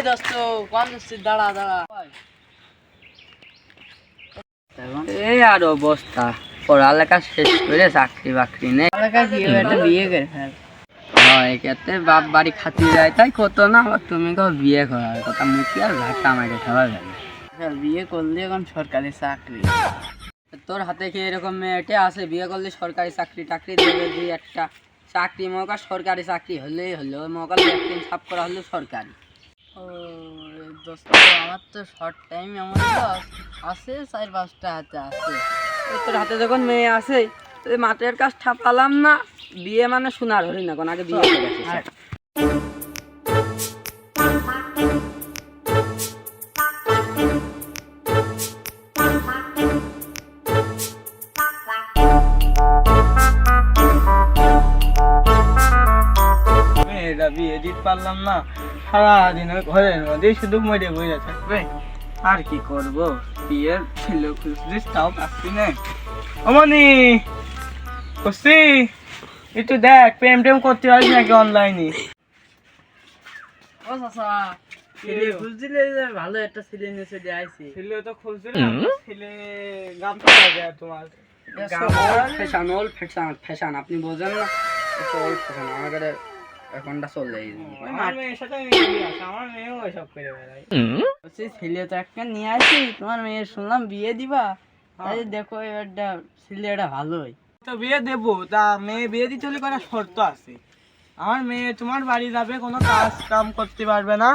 এই দোস্ত কোন দোস্ত দাঁড়া দাঁড়া। এই আর অবস্থা পড়ালেখা শেষ করে চাকরি বাকরি নেই। এলাকা কি হবে, একটা বিয়ে করে ফেল। এক্ষেত্রে বাপ বাড়ি খাতি যায় তাই কত না আবার তুমি কেউ বিয়ে করার কথা মুখি আর ঘাটটা মাইরে খাওয়া গেল বিয়ে করলে এখন সরকারি চাকরি। তোর হাতে কি এরকম মেয়েটে আছে বিয়ে করলে সরকারি চাকরি টাকরি দেবে দুই একটা চাকরি মৌকা সরকারি চাকরি হলেই হলো মৌকা সাপ করা হলো সরকারি। ও দোস্ত আমার তো শর্ট টাইম এমন তো আছে চার পাঁচটা হাতে আছে। তোর হাতে যখন মেয়ে আছে তুই মাঠের কাজ ঠাপালাম না বিয়ে মানে সোনার হরি না কোন আগে বিয়ে মেয়েটা বিয়ে দিতে পারলাম না। সারাদিন ঘরের মধ্যেই শুধু মরে বইয়া থাকবে। আর কি করব? বিয়ের ছিল খুঁজছিস তাও পাচ্ছি না অমনি করছি একটু দেখ প্রেম টেম করতে পারিস নাকি অনলাইনে ও চাচা খুঁজছিলে ভালো একটা ছেলে আইছি ছেলে তো খুঁজছিলাম ছেলে লাগে তোমার। ফ্যাশন ফ্যাশন ফ্যাশন আপনি বোঝেন না ফ্যাশন এখনটা চলে ছেলে তো একটা নিয়ে আসি তোমার মেয়ের শুনলাম বিয়ে দিবা? তাই দেখো এবারটা ছেলেটা ভালোই। তো বিয়ে দেবো তা মেয়ে বিয়ে দিতে হলে কটা শর্ত আছে? আমার মেয়ে তোমার বাড়ি যাবে কোনো কাজ কাম করতে পারবে না।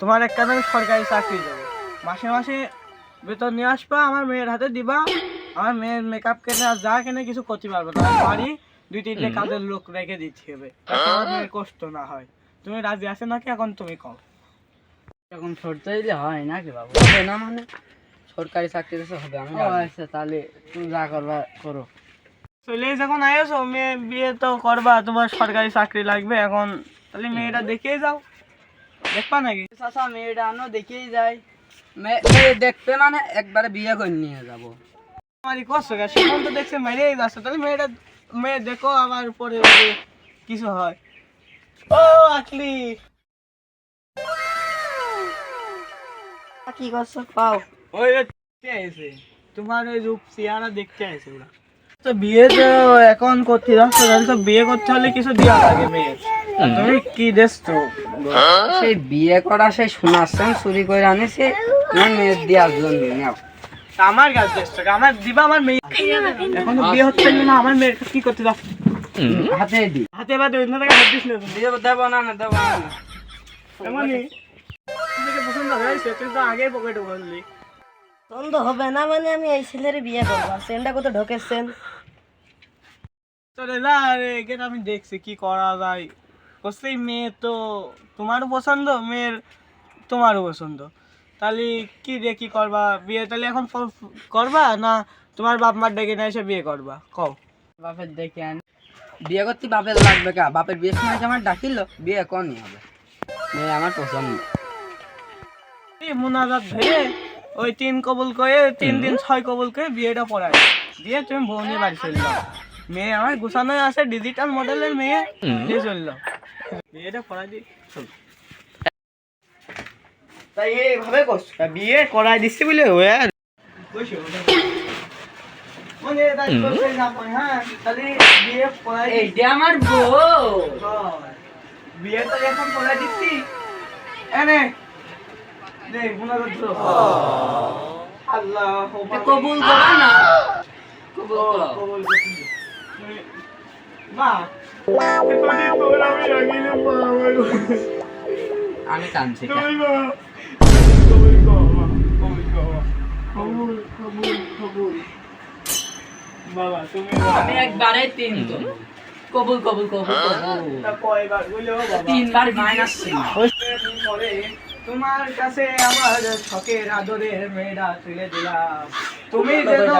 তোমার একটা আমি সরকারি চাকরি দেবো। মাসে মাসে বেতন নিয়ে আসবা আমার মেয়ের হাতে দিবা। আমার মেয়ের মেকআপ কেনে আর যা কেনে কিছু করতে পারবে না। বাড়ি দুই তিনটে কাজের লোক রেখে দিতে হবে আমার কষ্ট না হয়। তুমি রাজি আছে নাকি? এখন তুমি কও। এখন শর্ত দিলে হয় নাকি বাবু? হবে না মানে? সরকারি চাকরি তো হবে আমি ও আচ্ছা তাহলে তুমি যা করবা করো। চলে যখন আয়েছো মেয়ে বিয়ে তো করবা তোমার সরকারি চাকরি লাগবে এখন। তাহলে মেয়েটা দেখেই যাও। দেখবা নাকি? চাচা মেয়েটা আনো দেখেই যাই মেয়ে দেখতে মানে একবারে বিয়ে করে নিয়ে যাব। আমারই কষ্ট গেছে তো দেখছে মেরেই যাচ্ছে। তাহলে মেয়েটা মেয়ে দেখো আমার পরে যদি কিছু হয়। ও আকলি। কি করছ? পাও। ওই আইছে। তোমার ওই রূপ চেহারা দেখতে আইছে ওরা তো বিয়ে তো এখন করতে যাচ্ছ তাহলে তো বিয়ে করতে হলে কিছু দেওয়া লাগে মেয়ের। তুমি কি দেশ তো সেই বিয়ে করা সেই সোনার সেন চুরি করে আনিছে মেয়ের দেওয়ার জন্য নাও। আমার আমার দিবা আমার মেয়ে। এখন তো বিয়ে হচ্ছে না আমার মেয়ের কি করতে যাচ্ছ হাতে দি। হাতে হাত দিস না। দিয়ে দেবো না না দেবো না এমনই। তোকে পছন্দ হয়েছে তুই তো আগেই পকেটে বললি। দ্বন্দ্ব হবে না মানে আমি এই ছেলের বিয়ে করব। সেনটা কোথাও ঢোকেছেন? তো রেজা এখানে আমি দেখছি কি করা যায়। বলছি মেয়ে তো তোমারও পছন্দ মেয়ের তোমারও পছন্দ। তাহলে কি দিয়ে কি করবা? বিয়ে তাহলে এখন করবা না তোমার বাপ মার ডেকে না এসে বিয়ে করবা? কও। বাপের দেখে আনি। বিয়ে করতে বাপের লাগবে কা? বাপের বিয়ের সময় আমার ডাকিল? বিয়ে কনই হবে। মেয়ে আমার পছন্দ। মোনাজাত ধরে ওই তিন কবুল করে তিন দিন ছয় কবুল করে বিয়েটা পড়ায়। দিয়ে তুমি বউ নিয়ে বাড়ি চলে মেয়ে আমার গুছানোই আছে ডিজিটাল মডেলের মেয়ে। দিয়ে চলল। বিয়েটা পড়াই দিই চল। তাই এইভাবে করছ। বিয়ে করাই দিচ্ছি বলে মনে হ্যাঁ আমার বউ। বিয়ে তো এখন করাই দিচ্ছি। এনে নে। মোনাজাত ধরো। আল্লাহ কবুল করা না। কবুল কবুল মা। আমি রাগিলে আমি কাঁদছি কবুল কবুল কবুল। বাবা তুমি আমি একবারে তিন তো। কবুল কবুল কবুল কবুল। কয়বার বললেও বাবা? তিনবার মাইনাস পরে তোমার কাছে আমার শখের আদরের মেয়েরা তুলে দিলাম। তুমি যেন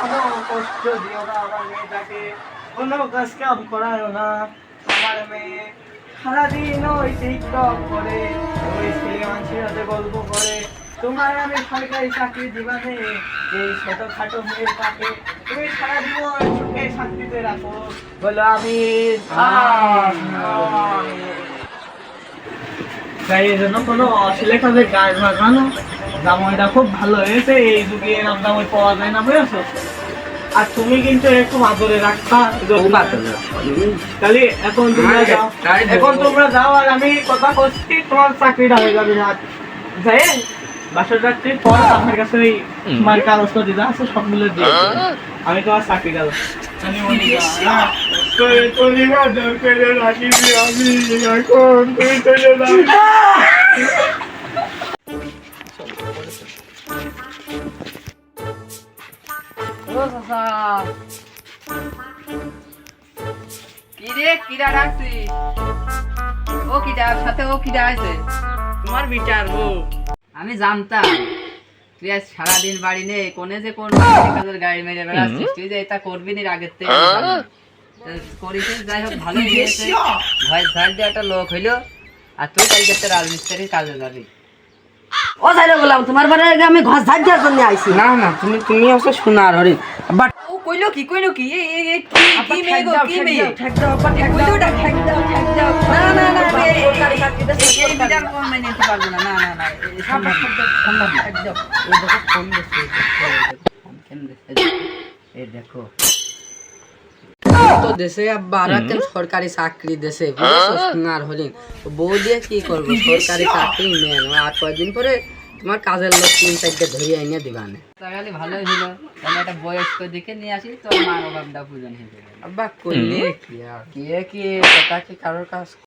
কোনো কষ্ট দিও না আমার মেয়েটাকে কোনো কাজ কাম করায় না। আমার মেয়ে সারাদিন ওই টিকটক করে ওই ছেলে মানুষের সাথে গল্প করে। তোমার আমি সরকারি চাকরি দিবানে এই ছোটখাটো মেয়ের পাকে তুমি সারাদিন ওই সুখে শান্তিতে রাখো। বলো আমি তাই এই জন্য কোনো অশ্লীল কাজে গাছ বাজানো জামাইটা খুব ভালো হয়েছে এই যুগে এরকম জামাই পাওয়া যায় না বুঝেছ? আর তুমি কিন্তু একটু আদরে রাখতা তাহলে এখন তোমরা হ্যাঁ, যাও এখন তোমরা যাও আর আমি কথা করছি তোমার চাকরিটা হয়ে যাবে না। যাই বাসর যাত্রীর পর আপনার কাছে ওই তোমার আছে সবগুলো দিয়ে আমি তোমার চাকরি গেল ও কিরা ডাকছিস? ও কিরা সাথে ও কিরা আছে? তোমার বিচার গো আমি জানতাম। তুই আজ সারাদিন বাড়ি নেই কোনে যে কোন কাজের গাড়ি মেরে বেড়াচ্ছিস? তুই যে এটা করবি নি আগের থেকে করিস যাই হোক ভালো হয়েছে। দিয়ে একটা লোক হইল আর তুই কালকে একটা রাজমিস্ত্রির কাজে যাবি। ও যাই বললাম তোমার বাড়ি আগে আমি ঘর ঝাড় দেওয়ার জন্য আইছি। না না তুমি তুমি হচ্ছে সোনার হরিণ। কইলো কি কইলো কি? এই এই কি কি মেয়ে গো কি মেয়ে? ঠেক দাও ঠেক দাও ঠেক দাও ঠেক দাও না না না না এই- সরকারি চাকরি দেশে এই বিধান কোন মেনে নিতে পারব না না না না সম্ভব সম্ভব একদম এই দেখো ফোন এই দেখো, কেন দিচ্ছে, এই দেখো, তো দেশে আর সরকারি চাকরি দেশে বুঝেছ সোনার হরিণ। বউ দিয়ে কি করব? সরকারি চাকরি মেন আর কয়েকদিন পরে তোমার কাজের লোক তিন চারটে ধরে এনে দিবানে তাহলে ভালোই হলো। তাহলে একটা বয়স্ক দেখে নিয়ে আসি তো মা বাবাটা পূজন হয়ে যাবে। আব্বা করলে কি আর? কি কি কথা কি কারোর কাছ